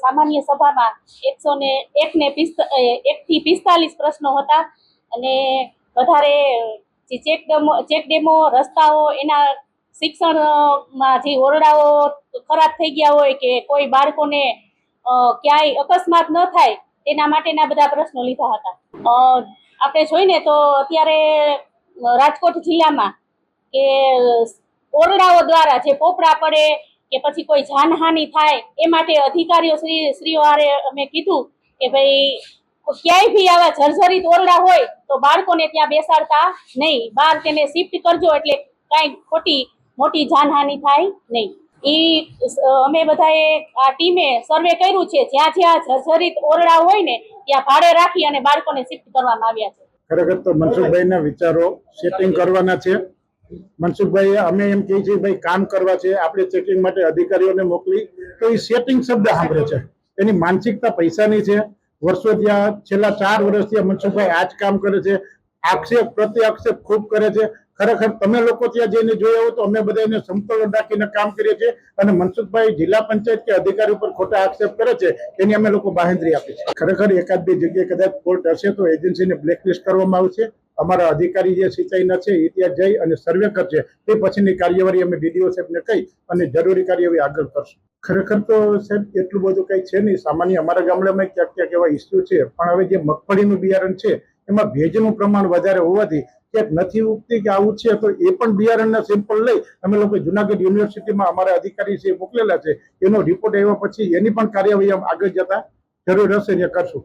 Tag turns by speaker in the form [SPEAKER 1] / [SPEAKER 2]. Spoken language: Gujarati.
[SPEAKER 1] સામાન્ય સભામાં એકસો ને એક ને એકથી પિસ્તાલીસ પ્રશ્નો હતા અને વધારે જે ચેક ડેમો ચેક ડેમો, રસ્તાઓ, એના શિક્ષણમાં જે ઓરડાઓ ખરાબ થઈ ગયા હોય કે કોઈ બાળકોને ક્યાંય અકસ્માત ન થાય, તેના માટેના બધા પ્રશ્નો લીધા હતા. આપણે જોઈને તો અત્યારે રાજકોટ જિલ્લામાં કે ઓરડાઓ દ્વારા જે પોપડા પડે કે પછી કોઈ જાનહાનિ થાય, એ માટે અધિકારીઓ શ્રી, શ્રીઓ હારે અમે કીધું કે ભાઈ, ક્યાંય બી આવા જર્જરિત ઓરડા હોય તો બાળકોને ત્યાં બેસાડતા નહીં. બહાર તેને શિફ્ટ કરજો એટલે કાંઈ ખોટી, મોટી જાનહાનિ થાય નહીં. ઈ અમે બધાએ આ ટીમે સર્વે કર્યું છે. જ્યાં જ્યાં જર્જરિત ઓરડા હોય ને, ત્યાં ભાડે રાખી અને બાળકોને શિફ્ટ કરવામાં આવ્યા છે.
[SPEAKER 2] ખરેખર તો મનસુખભાઈના વિચારો સેટિંગ કરવાના છે. મનસુખભાઈ અમે એમ કહીએ છીએ, ભાઈ, કામ કરવા છે, આપણે ચેકિંગ માટે અધિકારીઓને મોકલી. તો એ સેટિંગ શબ્દ સાંભળે છે. એની માનસિકતા પૈસાની છે. વર્ષો ત્યાં છેલ્લા ચાર વર્ષથી મનસુખભાઈ આ જ કામ કરે છે. આક્ષેપ પ્રતિ આક્ષેપ ખૂબ કરે છે. ખરેખર તમે લોકો ત્યાં જઈને જોયા હોય તો અમે બધા એને સમતોલન રાખીને કામ કરીએ છીએ અને મનસુખભાઈ જિલ્લા પંચાયત કે અધિકારી ઉપર ખોટા આક્ષેપ કરે છે, એની અમે લોકો બાહેંધરી આપી છે ખરેખર એકાદ બે જગ્યાએ કદાચ કોર્ટ હશે તો એજન્સીને બ્લેકલિસ્ટ કરવામાં આવશે. અમારા અધિકારી જે સિંચાઈના છે એ ત્યાં જઈ અને સર્વે કરશે તે પછીની કાર્યવાહી અમે ડીડીઓ સાહેબને કહી અને જરૂરી કાર્યવાહી આગળ કરશું. ખરેખર તો સાહેબ, એટલું બધું કંઈ છે નહીં. સામાન્ય અમારા ગામડામાં ક્યાંક ક્યાંક એવા ઇસ્યુ છે. પણ હવે જે મગફળીનું બિયારણ છે, એમાં ભેજનું પ્રમાણ વધારે હોવાથી ક્યાંક નથી ઉગતી કે આવું છે, તો એ પણ બિયારણના સેમ્પલ લઈ અમે લોકો જુનાગઢ યુનિવર્સિટીમાં અમારા અધિકારી છે મોકલેલા છે. એનો રિપોર્ટ આવ્યા પછી એની પણ કાર્યવાહી આગળ જતા જરૂર હશે જે કરશું.